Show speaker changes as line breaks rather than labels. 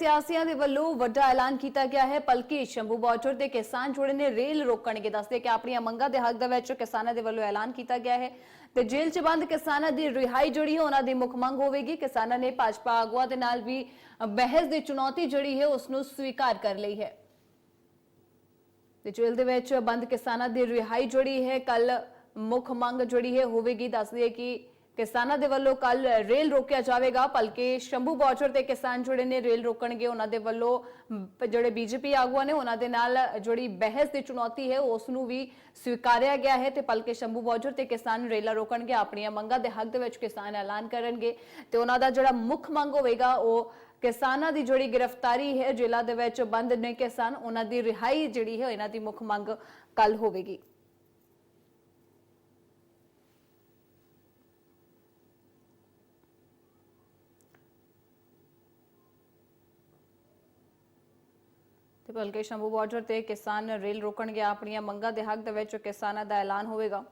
ਸਿਆਸੀਆਂ ਦੇ ਵੱਲੋਂ ਵੱਡਾ ਐਲਾਨ ਕੀਤਾ ਗਿਆ ਹੈ। ਪਲਕੀ ਸ਼ੰਭੂ ਬਾਰਡਰ ਤੇ ਕਿਸਾਨ ਜੁੜੇ ਨੇ, ਰੇਲ ਰੋਕਣਗੇ। ਦੱਸਦੇ ਕਿ ਆਪਣੀਆਂ ਮੰਗਾਂ ਦੇ ਹੱਕ ਦੇ ਵਿੱਚ ਕਿਸਾਨਾਂ ਦੇ ਵੱਲੋਂ ਐਲਾਨ ਕੀਤਾ ਗਿਆ ਹੈ। ਤੇ ਜੇਲ੍ਹ 'ਚ ਬੰਦ ਕਿਸਾਨਾਂ ਦੀ ਰਿਹਾਈ ਜਿਹੜੀ ਹੈ, ਉਹਨਾਂ ਦੀ ਮੁੱਖ ਮੰਗ ਹੋਵੇਗੀ। ਕਿਸਾਨਾਂ ਨੇ ਭਾਜਪਾ ਆਗੂਆਂ ਦੇ ਨਾਲ ਵੀ ਬਹਿਸ ਦੀ ਚੁਣੌਤੀ ਜਿਹੜੀ ਹੈ, ਉਸ ਨੂੰ ਸਵੀਕਾਰ ਕਰ ਲਈ ਹੈ। ਤੇ ਜੇਲ੍ਹ ਦੇ ਵਿੱਚ ਬੰਦ ਕਿਸਾਨਾਂ ਦੀ ਰਿਹਾਈ ਜਿਹੜੀ ਹੈ ਕੱਲ ਮੁੱਖ ਮੰਗ ਜਿਹੜੀ ਹੈ, ਹੋਵੇਗੀ। ਦੱਸਦੀ ਕਿ ਕਿਸਾਨਾਂ ਦੇ ਵੱਲੋਂ ਕੱਲ ਰੇਲ ਰੋਕਿਆ ਜਾਵੇਗਾ ਭਲਕੇ ਸ਼ੰਭੂ ਬਾਰਡਰ ਤੇ ਕਿਸਾਨ ਜਿਹੜੇ ਨੇ ਰੇਲ ਰੋਕਣਗੇ ਉਹਨਾਂ ਦੇ ਵੱਲੋਂ ਮ, ਜਿਹੜੇ ਬੀਜੇਪੀ ਆਗੂਆਂ ਨੇ ਉਹਨਾਂ ਦੇ ਨਾਲ ਜਿਹੜੀ ਬਹਿਸ ਦੀ ਚੁਣੌਤੀ ਹੈ ਉਸ ਨੂੰ ਵੀ ਸਵੀਕਾਰਿਆ ਗਿਆ ਹੈ ਤੇ ਭਲਕੇ ਸ਼ੰਭੂ ਬਾਰਡਰ ਤੇ ਕਿਸਾਨ ਰੇਲਾਂ ਰੋਕਣਗੇ ਆਪਣੀਆਂ ਮੰਗਾਂ ਦੇ ਹੱਕ ਦੇ ਵਿੱਚ ਕਿਸਾਨ ਐਲਾਨ ਕਰਨਗੇ ਤੇ ਉਹਨਾਂ ਦਾ ਜਿਹੜਾ ਮੁੱਖ ਮੰਗ ਹੋਵੇਗਾ ਉਹ ਕਿਸਾਨਾਂ ਦੀ ਜਿਹੜੀ ਗ੍ਰਿਫਤਾਰੀ ਹੈ ਜੇਲ੍ਹਾਂ ਦੇ ਵਿੱਚ ਬੰਦ ਨੇ ਕਿਸਾਨ ਉਹਨਾਂ ਦੀ ਰਿਹਾਈ ਜਿਹੜੀ ਹੈ ਇਹਨਾਂ ਦੀ ਮੁੱਖ ਮੰਗ ਕੱਲ ਹੋਵੇਗੀ। ਤੇ ਬਲਕਿ ਸ਼ੰਭੂ ਬਾਰਡਰ ਤੇ ਕਿਸਾਨ ਰੇਲ ਰੋਕਣਗੇ। ਆਪਣੀਆਂ ਮੰਗਾਂ ਦੇ ਹੱਕ ਦੇ ਵਿੱਚ ਕਿਸਾਨਾਂ ਦਾ ਐਲਾਨ ਹੋਵੇਗਾ।